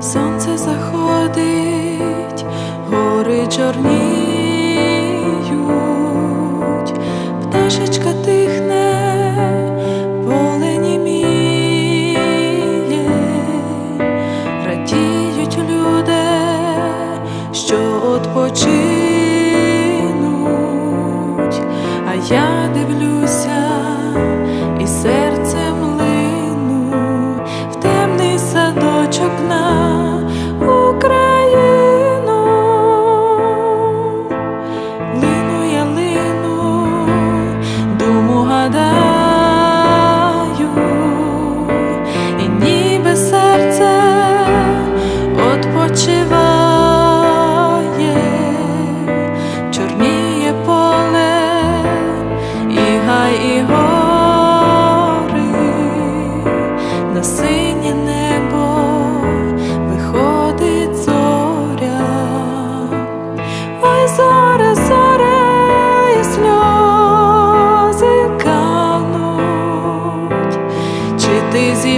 сонце заходить, гори чорніють, пташечка тихне, поле німіє, радіють люди, що odpoчинуть, а я дивлюся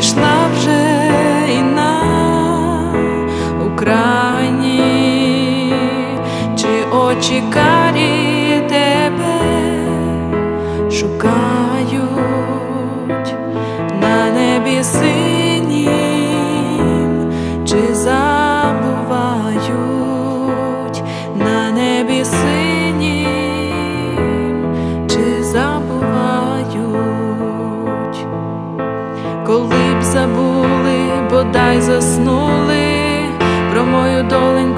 ти вже і на Україні, чи очі карі тебе шукають? На небі синім, чи забувають? На небі синім, бодай заснули. Про мою доленьку, що